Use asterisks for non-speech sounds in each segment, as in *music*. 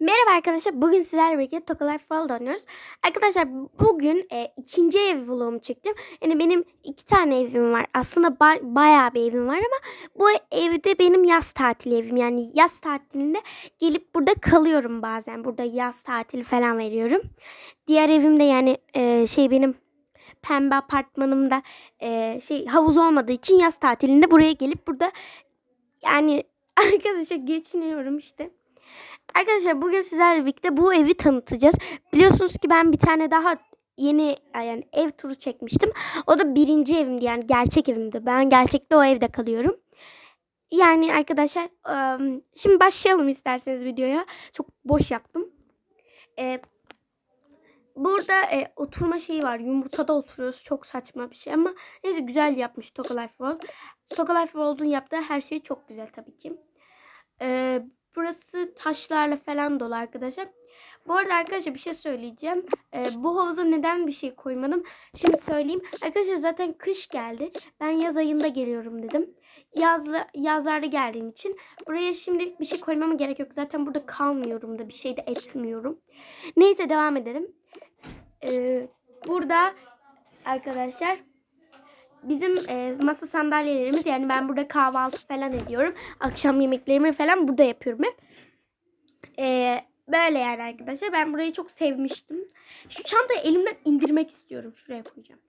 Merhaba arkadaşlar. Bugün sizlerle birlikte Toka Life World oynuyoruz. Arkadaşlar bugün e, ikinci ev vlogumu çekeceğim. Yani benim iki tane evim var. Aslında ba- bayağı bir evim var ama bu evde benim yaz tatili evim. Yani yaz tatilinde gelip burada kalıyorum bazen. Burada yaz tatili falan veriyorum. Diğer evimde yani e, şey benim pembe apartmanımda e, şey havuz olmadığı için yaz tatilinde buraya gelip burada yani *laughs* arkadaşlar geçiniyorum işte. Arkadaşlar bugün sizlerle birlikte bu evi tanıtacağız. Biliyorsunuz ki ben bir tane daha yeni yani ev turu çekmiştim. O da birinci evimdi yani gerçek evimdi. Ben gerçekte o evde kalıyorum. Yani arkadaşlar şimdi başlayalım isterseniz videoya. Çok boş yaptım. Ee, burada e, oturma şeyi var. Yumurtada oturuyoruz. Çok saçma bir şey ama neyse güzel yapmış Toka Life World. Toka Life World'un yaptığı her şey çok güzel tabii ki. Ee, burası taşlarla falan dolu arkadaşlar. Bu arada arkadaşlar bir şey söyleyeceğim. Ee, bu havuza neden bir şey koymadım? Şimdi söyleyeyim. Arkadaşlar zaten kış geldi. Ben yaz ayında geliyorum dedim. Yazlı, yazlarda geldiğim için buraya şimdilik bir şey koymama gerek yok. Zaten burada kalmıyorum da bir şey de etmiyorum. Neyse devam edelim. Ee, burada arkadaşlar bizim e, masa sandalyelerimiz yani ben burada kahvaltı falan ediyorum. Akşam yemeklerimi falan burada yapıyorum hep. E, böyle yani arkadaşlar. Ben burayı çok sevmiştim. Şu çantayı elimden indirmek istiyorum. Şuraya koyacağım.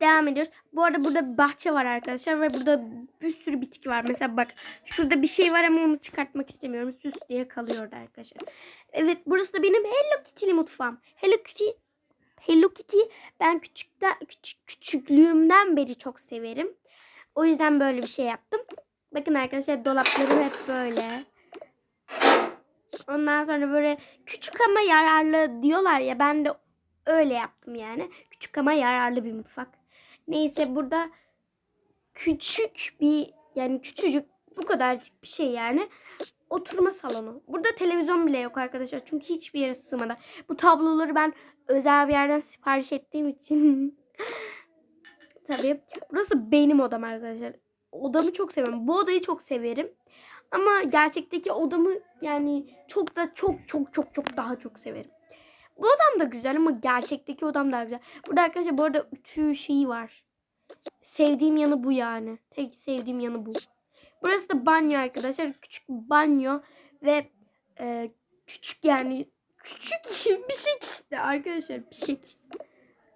Devam ediyoruz. Bu arada burada bir bahçe var arkadaşlar ve burada bir sürü bitki var. Mesela bak şurada bir şey var ama onu çıkartmak istemiyorum. Süs diye kalıyordu arkadaşlar. Evet burası da benim Hello Kitty'li mutfağım. Hello Kitty Hello Kitty ben küçükten küçük küçüklüğümden beri çok severim. O yüzden böyle bir şey yaptım. Bakın arkadaşlar dolaplarım hep böyle. Ondan sonra böyle küçük ama yararlı diyorlar ya ben de öyle yaptım yani. Küçük ama yararlı bir mutfak. Neyse burada küçük bir yani küçücük bu kadarcık bir şey yani. Oturma salonu. Burada televizyon bile yok arkadaşlar. Çünkü hiçbir yere sığmadı. Bu tabloları ben özel bir yerden sipariş ettiğim için *laughs* tabii. Burası benim odam arkadaşlar. Odamı çok seviyorum. Bu odayı çok severim. Ama gerçekteki odamı yani çok da çok çok çok çok daha çok severim. Bu odam da güzel ama gerçekteki odam daha güzel. Burada arkadaşlar bu arada ütü şeyi var. Sevdiğim yanı bu yani. Tek sevdiğim yanı bu. Burası da banyo arkadaşlar. Küçük banyo ve e, küçük yani küçük *laughs* bir şey işte arkadaşlar bir şey.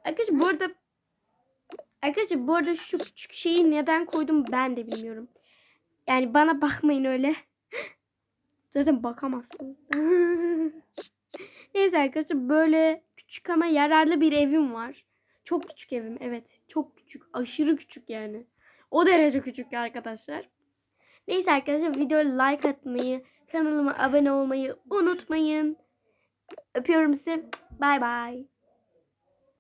Arkadaşlar bu arada arkadaşlar bu arada şu küçük şeyi neden koydum ben de bilmiyorum. Yani bana bakmayın öyle. *laughs* Zaten bakamazsınız. *laughs* Neyse arkadaşlar böyle küçük ama yararlı bir evim var. Çok küçük evim evet. Çok küçük. Aşırı küçük yani. O derece küçük arkadaşlar. Neyse arkadaşlar videoya like atmayı, kanalıma abone olmayı unutmayın. Öpüyorum sizi. Bay bay.